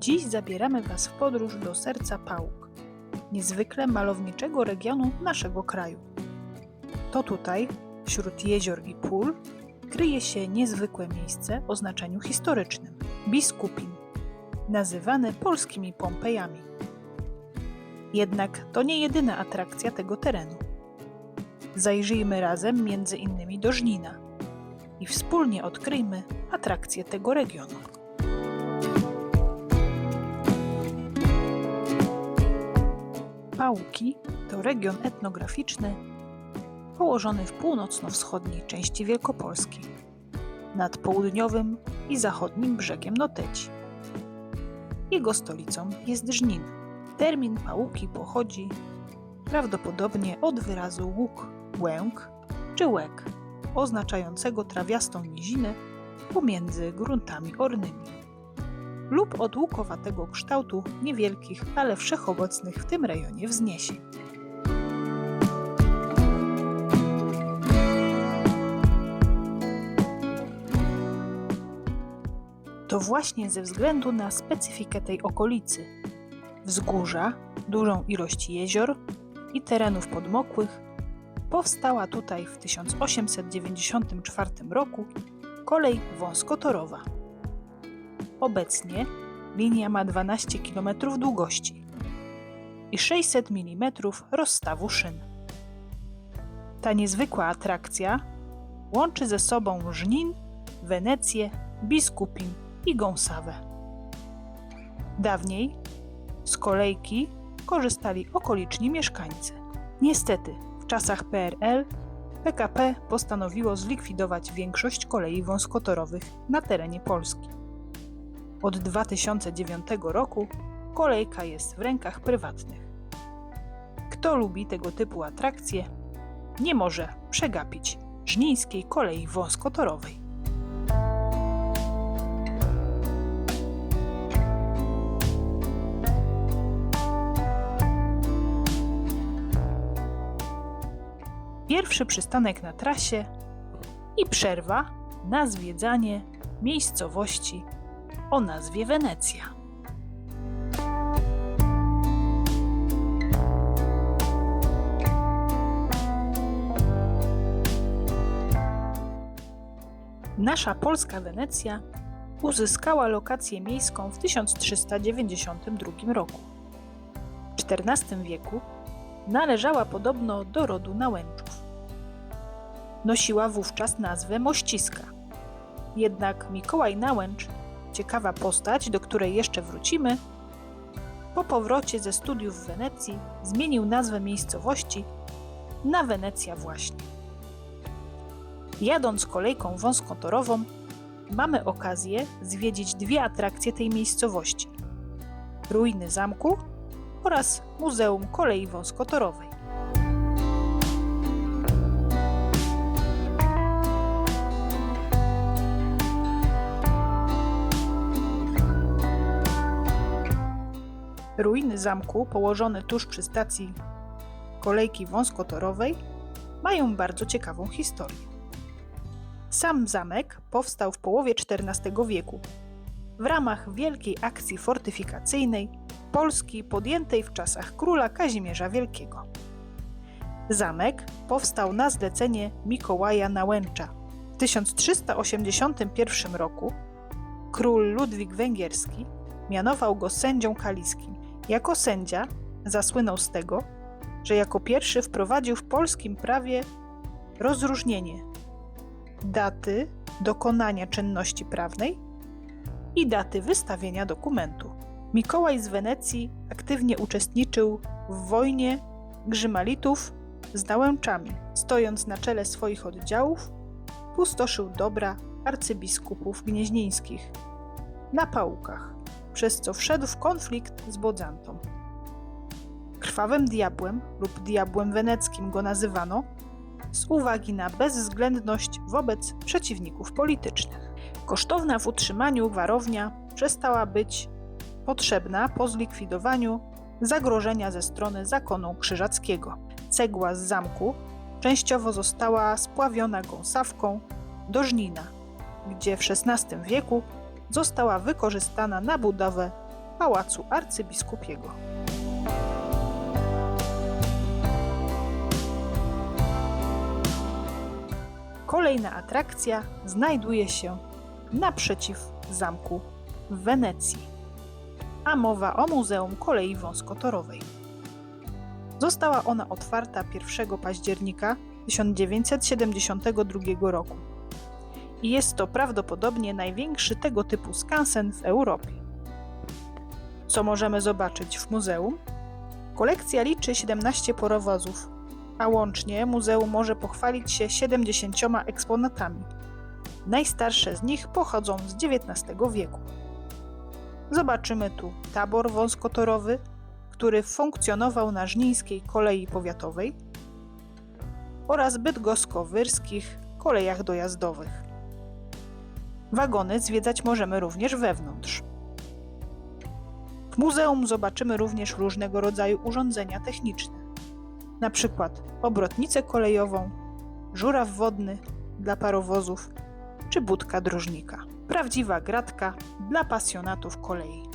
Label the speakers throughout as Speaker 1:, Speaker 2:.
Speaker 1: Dziś zabieramy Was w podróż do serca Pałuk, niezwykle malowniczego regionu naszego kraju. To tutaj, wśród jezior i pól, kryje się niezwykłe miejsce o znaczeniu historycznym Biskupin, nazywane polskimi Pompejami. Jednak to nie jedyna atrakcja tego terenu. Zajrzyjmy razem między innymi do Żnina i wspólnie odkryjmy atrakcje tego regionu. Pałki to region etnograficzny położony w północno-wschodniej części Wielkopolski, nad południowym i zachodnim brzegiem Noteci. Jego stolicą jest Żnin. Termin Pałuki pochodzi prawdopodobnie od wyrazu łuk, łęk czy łek, oznaczającego trawiastą nizinę pomiędzy gruntami ornymi lub od łukowatego kształtu niewielkich, ale wszechobecnych w tym rejonie wzniesień. To właśnie ze względu na specyfikę tej okolicy wzgórza, dużą ilość jezior i terenów podmokłych powstała tutaj w 1894 roku kolej wąskotorowa. Obecnie linia ma 12 km długości i 600 mm rozstawu szyn. Ta niezwykła atrakcja łączy ze sobą Żnin, Wenecję, Biskupin i Gąsawę. Dawniej z kolejki korzystali okoliczni mieszkańcy. Niestety, w czasach PRL PKP postanowiło zlikwidować większość kolei wąskotorowych na terenie Polski. Od 2009 roku kolejka jest w rękach prywatnych. Kto lubi tego typu atrakcje, nie może przegapić żnińskiej kolei wąskotorowej. Pierwszy przystanek na trasie i przerwa na zwiedzanie miejscowości o nazwie Wenecja. Nasza polska Wenecja uzyskała lokację miejską w 1392 roku. W XIV wieku należała podobno do rodu Nałęczów. Nosiła wówczas nazwę Mościska. Jednak Mikołaj Nałęcz ciekawa postać, do której jeszcze wrócimy, po powrocie ze studiów w Wenecji zmienił nazwę miejscowości na Wenecja właśnie. Jadąc kolejką wąskotorową, mamy okazję zwiedzić dwie atrakcje tej miejscowości: ruiny zamku oraz Muzeum Kolei Wąskotorowej. Ruiny zamku, położone tuż przy stacji kolejki wąskotorowej, mają bardzo ciekawą historię. Sam zamek powstał w połowie XIV wieku w ramach wielkiej akcji fortyfikacyjnej Polski podjętej w czasach króla Kazimierza Wielkiego. Zamek powstał na zlecenie Mikołaja Nałęcza. W 1381 roku król Ludwik Węgierski mianował go sędzią kaliskim jako sędzia zasłynął z tego, że jako pierwszy wprowadził w polskim prawie rozróżnienie daty dokonania czynności prawnej i daty wystawienia dokumentu. Mikołaj z Wenecji aktywnie uczestniczył w wojnie grzymalitów z Nałęczami. Stojąc na czele swoich oddziałów, pustoszył dobra arcybiskupów gnieźnieńskich na pałukach przez co wszedł w konflikt z Bodzantą. Krwawym diabłem lub diabłem weneckim go nazywano z uwagi na bezwzględność wobec przeciwników politycznych. Kosztowna w utrzymaniu warownia przestała być potrzebna po zlikwidowaniu zagrożenia ze strony zakonu krzyżackiego. Cegła z zamku częściowo została spławiona gąsawką do Żnina, gdzie w XVI wieku została wykorzystana na budowę pałacu arcybiskupiego. Kolejna atrakcja znajduje się naprzeciw zamku w Wenecji, a mowa o Muzeum Kolei Wąskotorowej. Została ona otwarta 1 października 1972 roku i jest to prawdopodobnie największy tego typu skansen w Europie. Co możemy zobaczyć w muzeum? Kolekcja liczy 17 porowozów, a łącznie muzeum może pochwalić się 70 eksponatami. Najstarsze z nich pochodzą z XIX wieku. Zobaczymy tu tabor wąskotorowy, który funkcjonował na żnińskiej kolei powiatowej oraz bydgosko-wyrskich kolejach dojazdowych. Wagony zwiedzać możemy również wewnątrz. W muzeum zobaczymy również różnego rodzaju urządzenia techniczne, na przykład obrotnicę kolejową, żuraw wodny dla parowozów czy budka drożnika. Prawdziwa gratka dla pasjonatów kolei.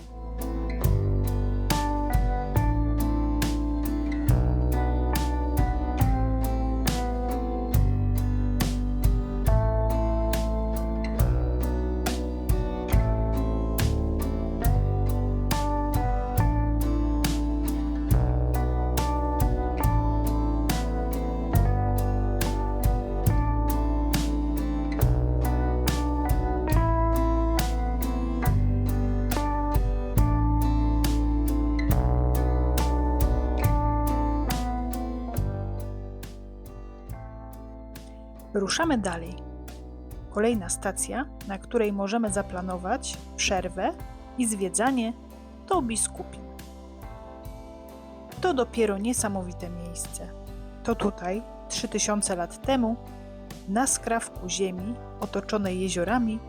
Speaker 1: Ruszamy dalej. Kolejna stacja, na której możemy zaplanować przerwę i zwiedzanie, to Biskupin. To dopiero niesamowite miejsce. To tutaj, 3000 lat temu, na skrawku ziemi otoczonej jeziorami,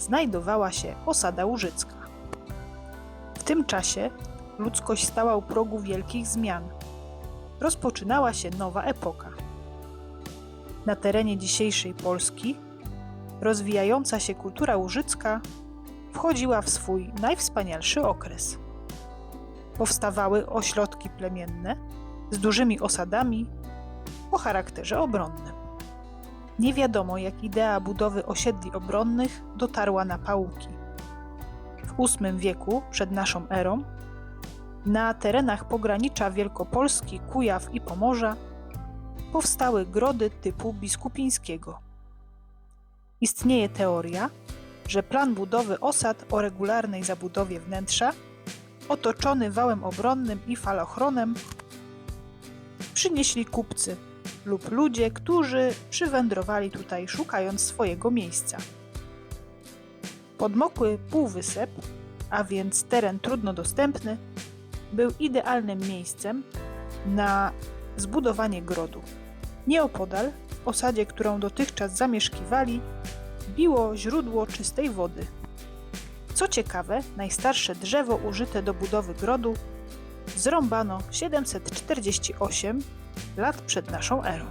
Speaker 1: znajdowała się osada łużycka. W tym czasie ludzkość stała u progu wielkich zmian. Rozpoczynała się nowa epoka na terenie dzisiejszej Polski, rozwijająca się kultura łużycka wchodziła w swój najwspanialszy okres. Powstawały ośrodki plemienne z dużymi osadami o charakterze obronnym. Nie wiadomo, jak idea budowy osiedli obronnych dotarła na Pałuki. W VIII wieku przed naszą erą na terenach pogranicza Wielkopolski, Kujaw i Pomorza powstały grody typu biskupińskiego. Istnieje teoria, że plan budowy osad o regularnej zabudowie wnętrza, otoczony wałem obronnym i falochronem, przynieśli kupcy lub ludzie, którzy przywędrowali tutaj szukając swojego miejsca. Podmokły półwysep, a więc teren trudno dostępny, był idealnym miejscem na zbudowanie grodu. Nieopodal, w osadzie, którą dotychczas zamieszkiwali, biło źródło czystej wody. Co ciekawe, najstarsze drzewo użyte do budowy grodu zrąbano 748 lat przed naszą erą.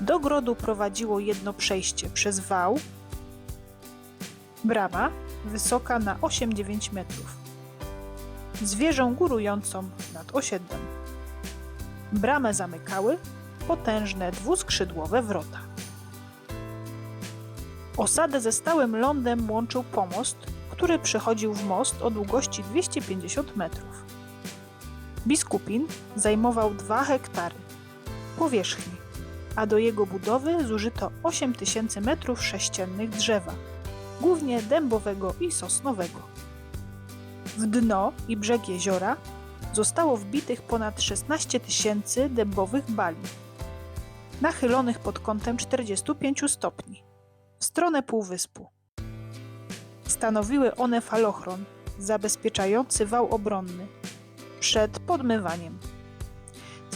Speaker 1: Do grodu prowadziło jedno przejście przez wał, brama wysoka na 8-9 metrów, wieżą górującą nad osiedlem. Bramę zamykały potężne dwuskrzydłowe wrota. Osadę ze stałym lądem łączył pomost, który przechodził w most o długości 250 metrów. Biskupin zajmował 2 hektary powierzchni a do jego budowy zużyto 8000 m3 drzewa, głównie dębowego i sosnowego. W dno i brzeg jeziora zostało wbitych ponad 16 tysięcy dębowych bali. nachylonych pod kątem 45 stopni w stronę półwyspu. Stanowiły one falochron zabezpieczający wał obronny przed podmywaniem.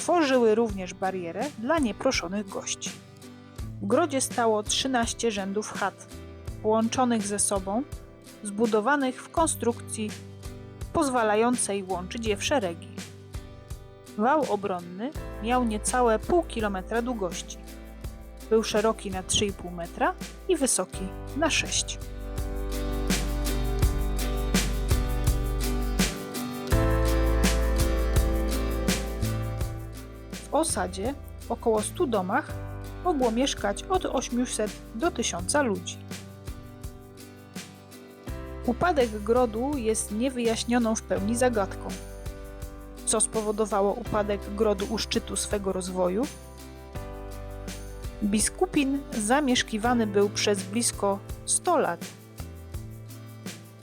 Speaker 1: Tworzyły również barierę dla nieproszonych gości. W grodzie stało 13 rzędów chat, połączonych ze sobą, zbudowanych w konstrukcji pozwalającej łączyć je w szeregi. Wał obronny miał niecałe pół kilometra długości. Był szeroki na 3,5 metra i wysoki na 6. osadzie około 100 domach mogło mieszkać od 800 do 1000 ludzi. Upadek grodu jest niewyjaśnioną w pełni zagadką. Co spowodowało upadek grodu u szczytu swego rozwoju? Biskupin zamieszkiwany był przez blisko 100 lat.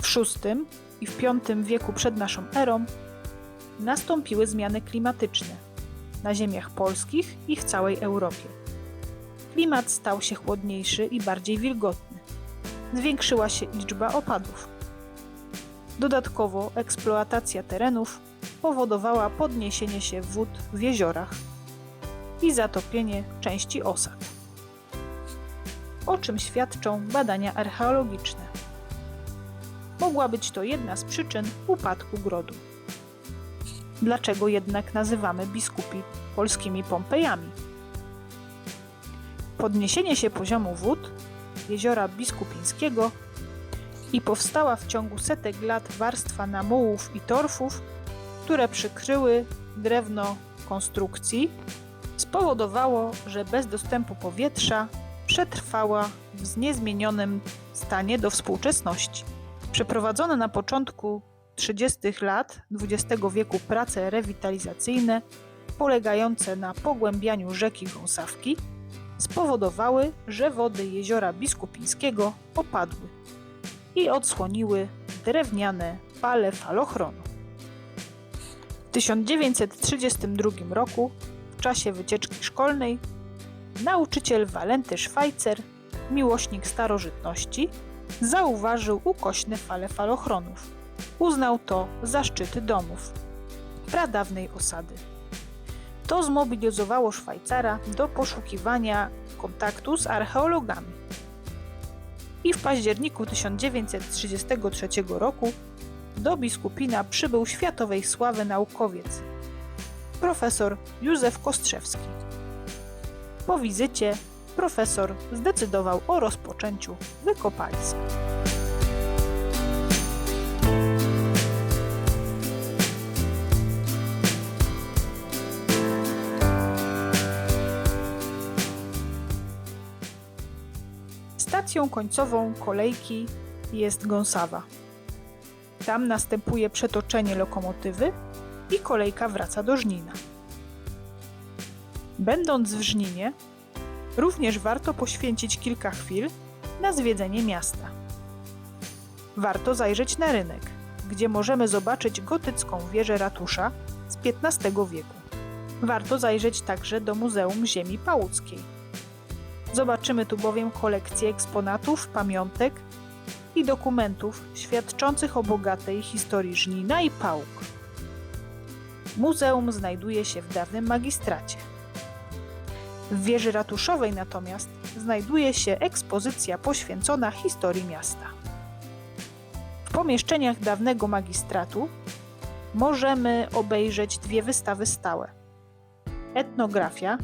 Speaker 1: W VI i w V wieku przed naszą erą nastąpiły zmiany klimatyczne na ziemiach polskich i w całej Europie. Klimat stał się chłodniejszy i bardziej wilgotny. Zwiększyła się liczba opadów. Dodatkowo eksploatacja terenów powodowała podniesienie się wód w jeziorach i zatopienie części osad. O czym świadczą badania archeologiczne. Mogła być to jedna z przyczyn upadku grodu. Dlaczego jednak nazywamy biskupi polskimi Pompejami? Podniesienie się poziomu wód jeziora Biskupińskiego i powstała w ciągu setek lat warstwa namułów i torfów, które przykryły drewno konstrukcji, spowodowało, że bez dostępu powietrza przetrwała w niezmienionym stanie do współczesności. Przeprowadzone na początku 30. lat XX wieku prace rewitalizacyjne polegające na pogłębianiu rzeki Gąsawki spowodowały, że wody jeziora Biskupińskiego opadły i odsłoniły drewniane pale falochronu. W 1932 roku, w czasie wycieczki szkolnej, nauczyciel Walenty Szwajcer, miłośnik starożytności, zauważył ukośne fale falochronów. Uznał to za szczyty domów pradawnej osady. To zmobilizowało Szwajcara do poszukiwania kontaktu z archeologami. I w październiku 1933 roku do biskupina przybył światowej sławy naukowiec, profesor Józef Kostrzewski. Po wizycie profesor zdecydował o rozpoczęciu wykopalisk. Końcową kolejki jest Gąsawa. Tam następuje przetoczenie lokomotywy i kolejka wraca do Żnina. Będąc w Żninie, również warto poświęcić kilka chwil na zwiedzenie miasta. Warto zajrzeć na rynek, gdzie możemy zobaczyć gotycką wieżę ratusza z XV wieku. Warto zajrzeć także do Muzeum Ziemi Pałuckiej. Zobaczymy tu bowiem kolekcję eksponatów, pamiątek i dokumentów świadczących o bogatej historii Żnina i Pałuk. Muzeum znajduje się w dawnym magistracie. W wieży ratuszowej natomiast znajduje się ekspozycja poświęcona historii miasta. W pomieszczeniach dawnego magistratu możemy obejrzeć dwie wystawy stałe: etnografia,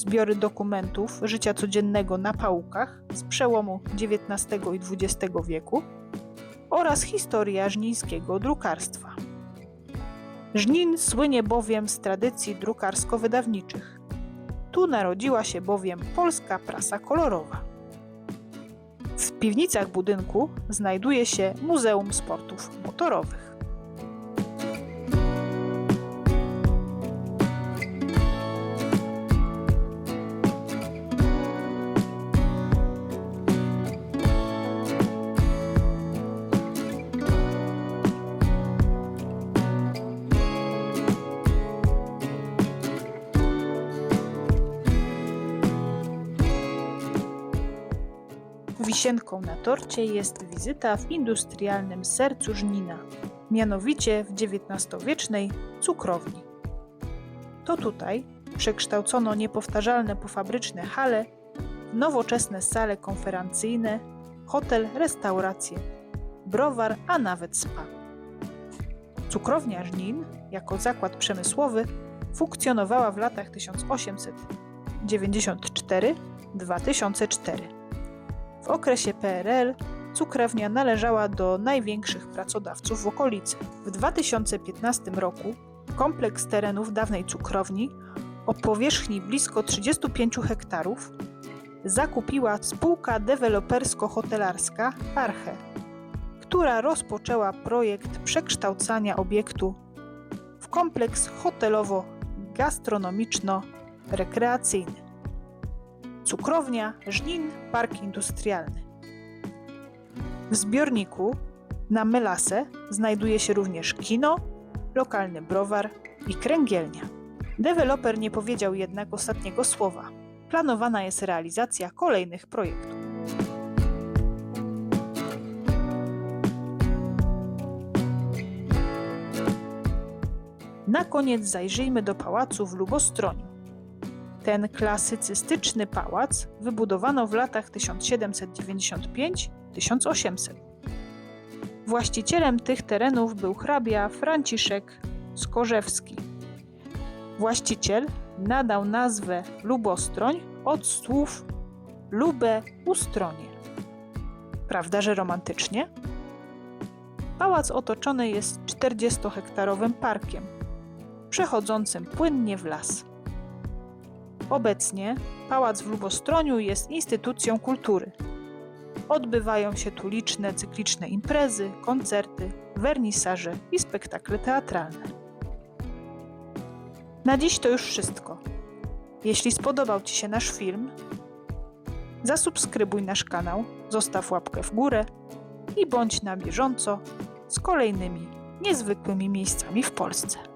Speaker 1: zbiory dokumentów życia codziennego na pałukach z przełomu XIX i XX wieku oraz historia żnińskiego drukarstwa. Żnin słynie bowiem z tradycji drukarsko-wydawniczych. Tu narodziła się bowiem polska prasa kolorowa. W piwnicach budynku znajduje się Muzeum Sportów Motorowych. Wisienką na torcie jest wizyta w industrialnym sercu Żnina, mianowicie w XIX-wiecznej cukrowni. To tutaj przekształcono niepowtarzalne pofabryczne hale w nowoczesne sale konferencyjne, hotel, restauracje, browar, a nawet spa. Cukrownia Żnin, jako zakład przemysłowy, funkcjonowała w latach 1894-2004. W okresie PRL cukrownia należała do największych pracodawców w okolicy. W 2015 roku kompleks terenów dawnej cukrowni o powierzchni blisko 35 hektarów zakupiła spółka dewelopersko-hotelarska Arche, która rozpoczęła projekt przekształcania obiektu w kompleks hotelowo-gastronomiczno-rekreacyjny. Cukrownia Żnin Park Industrialny. W zbiorniku na Melasę znajduje się również kino, lokalny browar i kręgielnia. Deweloper nie powiedział jednak ostatniego słowa. Planowana jest realizacja kolejnych projektów. Na koniec zajrzyjmy do pałacu w Lubostroniu. Ten klasycystyczny pałac wybudowano w latach 1795-1800. Właścicielem tych terenów był hrabia Franciszek Skorzewski. Właściciel nadał nazwę Lubostroń od słów lube ustronie. Prawda, że romantycznie? Pałac otoczony jest 40-hektarowym parkiem, przechodzącym płynnie w las. Obecnie pałac w Lubostroniu jest instytucją kultury. Odbywają się tu liczne cykliczne imprezy, koncerty, wernisaże i spektakle teatralne. Na dziś to już wszystko. Jeśli spodobał Ci się nasz film, zasubskrybuj nasz kanał, zostaw łapkę w górę i bądź na bieżąco z kolejnymi niezwykłymi miejscami w Polsce.